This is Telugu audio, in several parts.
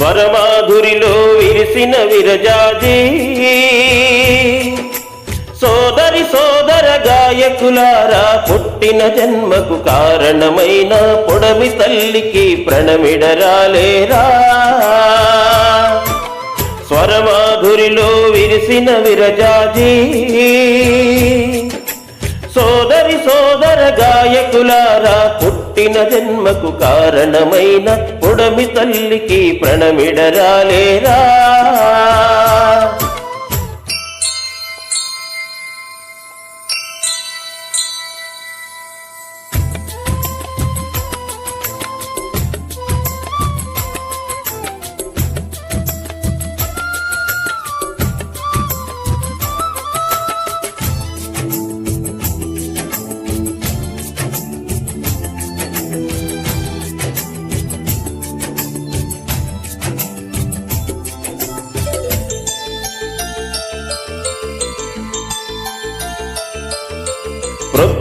స్వరమాధురిలో విరిసిన విరజాజీ. సోదరి సోదర గాయకులారా పుట్టిన జన్మకు కారణమైన పొడమి తల్లికి ప్రణమిడరాలేరా. స్వరమాధురిలో విరిసిన విరజాజీ. సోదరి సోదర గాయకులారా పుట్టిన జన్మకు కారణమైన పొడమి తల్లికి ప్రణమిడరాలేరా?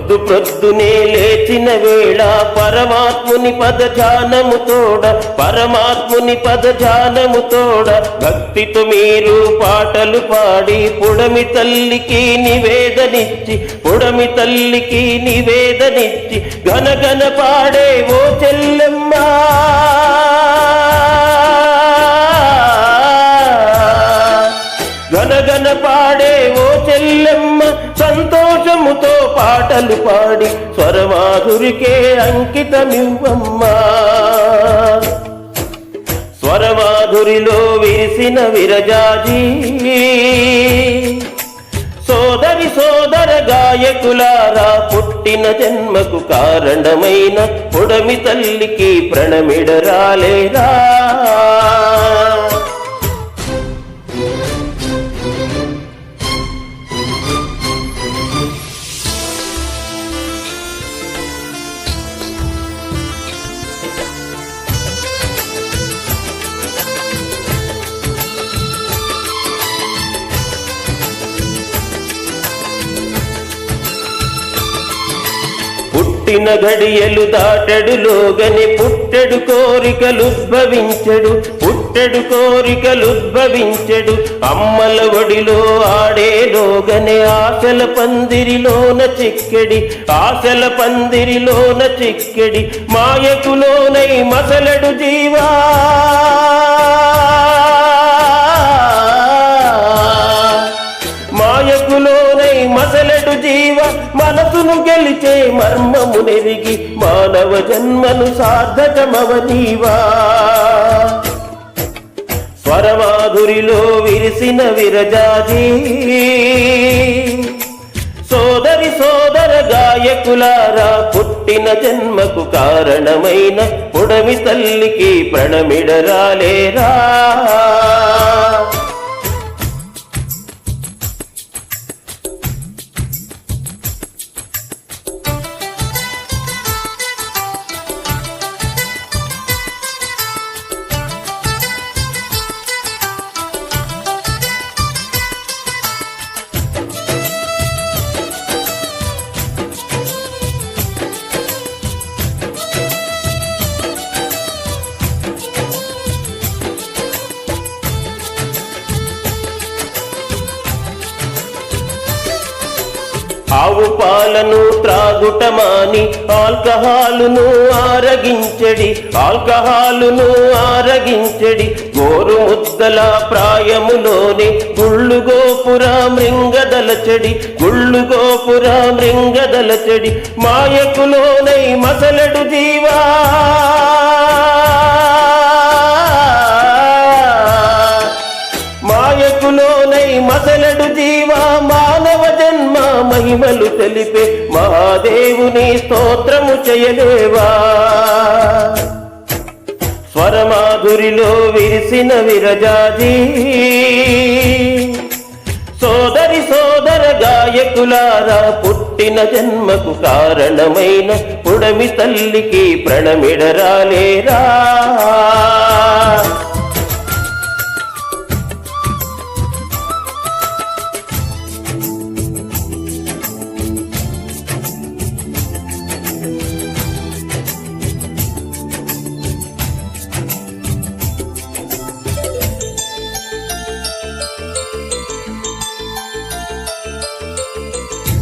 ప్రొద్దు ప్రొద్దునే లేచిన వేళ పరమాత్ముని పదజానము తోడ పరమాత్ముని పదజానము తోడ. భక్తితో మీరు పాటలు పాడి పుడమి తల్లికి నివేదనిచ్చి పుడమి తల్లికి నివేదనిచ్చి ఘనఘన పాడే ఓ చెల్లెమ్మా. ఘనఘన పాటలు పాడి స్వరమాధురికే అంకితమివ్వమ్మా. స్వరమాధురిలో వేసిన విరజాజీ. సోదరి సోదర గాయకులారా పుట్టిన జన్మకు కారణమైన పొడమి తల్లికి ప్రణమిడరాలేరా పుట్టిన గడియలు దాటెడులోగని పుట్టెడు కోరికలుద్భవించెడు పుట్టెడు కోరికలుద్భవించెడు అమ్మల ఒడిలో ఆడే లోగనే ఆశల పందిరిలోన చిక్కెడి ఆశల పందిరిలోన చిక్కెడి మాయకులోనై మసలడు జీవా. మర్మము నెరిగి మానవ జన్మను సార్థకమవనీవా. స్వరమాధురిలో విరిసిన విరజాజీ. సోదరి సోదర గాయకులారా పుట్టిన జన్మకు కారణమైన పొడమి తల్లికి ప్రణమిడరాలేరా. పాలను త్రాగుటమాని ఆల్కహాలును ఆరగించడి ఆల్కహాలును ఆరగించడి గోరు ముద్దల ప్రాయములోని గుళ్ళు గోపుర మృంగదలచడి గుళ్ళు గోపుర మృంగదలచడి మాయకులోనై మసలడు జీవా. మహిమలు తెలిపే మహాదేవుని స్తోత్రము చేయలేవా? స్వరమాధురిలో విరిసిన విరజాజీ సోదరి సోదర గాయకులారా పుట్టిన జన్మకు కారణమైన పుడమి తల్లికి ప్రణమిడరాలేరా?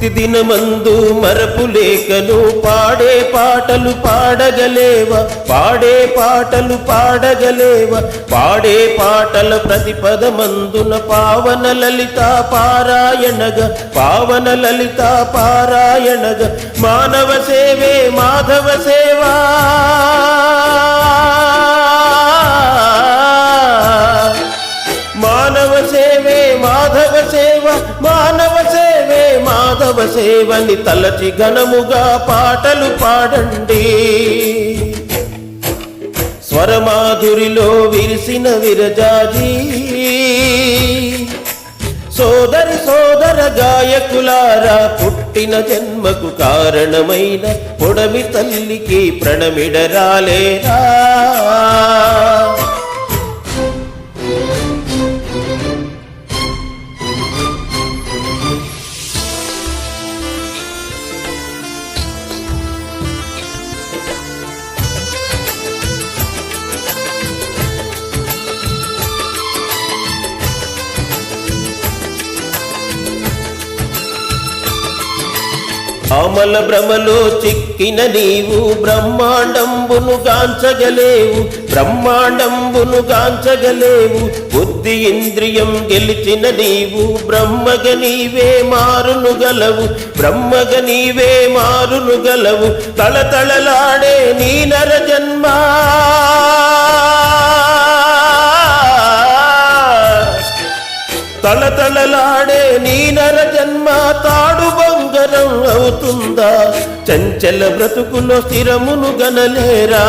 దినమందు మరపు లేఖను పాడే పాటలు పాడగలేవా? పాడే పాటలు పాడగలేవా? పాడే పాటల ప్రతిపదమందున పావన లలిత పారాయణగా పావన లలిత పారాయణగా మానవ సేవే మాధవ సేవా. మాధవ సేవని తలచి ఘనముగా పాటలు పాడండి. స్వరమాధురిలో విరిసిన విరజాజీ. సోదరి సోదర గాయకులారా పుట్టిన జన్మకు కారణమైన పొడమి తల్లికి ప్రణమిడరాలేరా? అమల భ్రమలో చిక్కిన నీవు బ్రహ్మాండంబును గాంచగలేవు బ్రహ్మాండంబును గాంచగలేవు. బుద్ధి ఇంద్రియం గెలిచిన నీవు బ్రహ్మగ నీవే మారును గలవు బ్రహ్మగ నీవే మారును గలవు. తళతళలాడే నీ నర జన్మా. తళతళలాడే నీ నర జన్మ. బంగరం అవుతుందా? చంచల బ్రతుకులో స్థిరమును గనలేరా?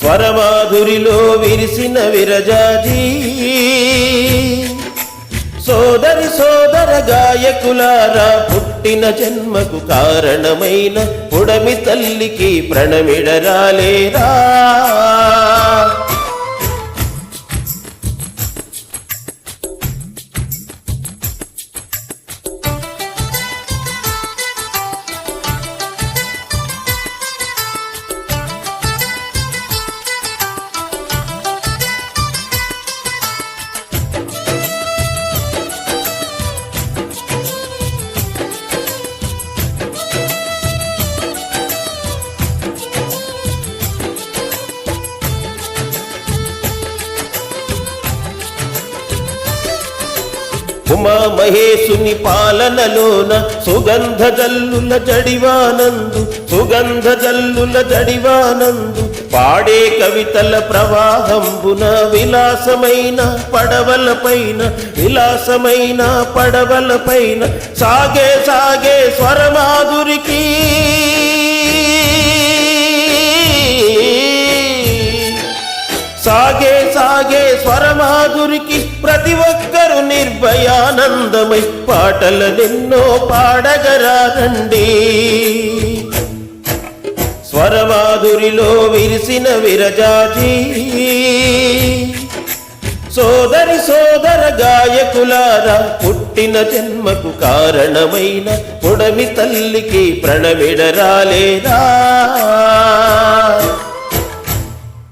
స్వరమాధురిలో విరిసిన విరజాజీ. సోదరి సోదర గాయకులారా పుట్టిన జన్మకు కారణమైన పుడమి తల్లికి ప్రణమిడరాలేరా? మహేశుని పాలనలోన సుగంధ జల్లుల జడివానందు సుగంధ జల్లుల జడివానందు పాడే కవితల ప్రవాహంబున విలాసమైన పడవల పైన విలాసమైన పడవల పైన సాగే సాగే స్వరమాధురికి. సాగే సాగే స్వరమాధురికి ప్రతి ఒక్కరు నిర్భయానందమై పాటలనెన్నో పాడగరారండి స్వరమాధురిలో విరిసిన విరజాజీ. సోదరి సోదర గాయకులారా పుట్టిన జన్మకు కారణమైన పొడమి తల్లికి ప్రణమిడరాలేరా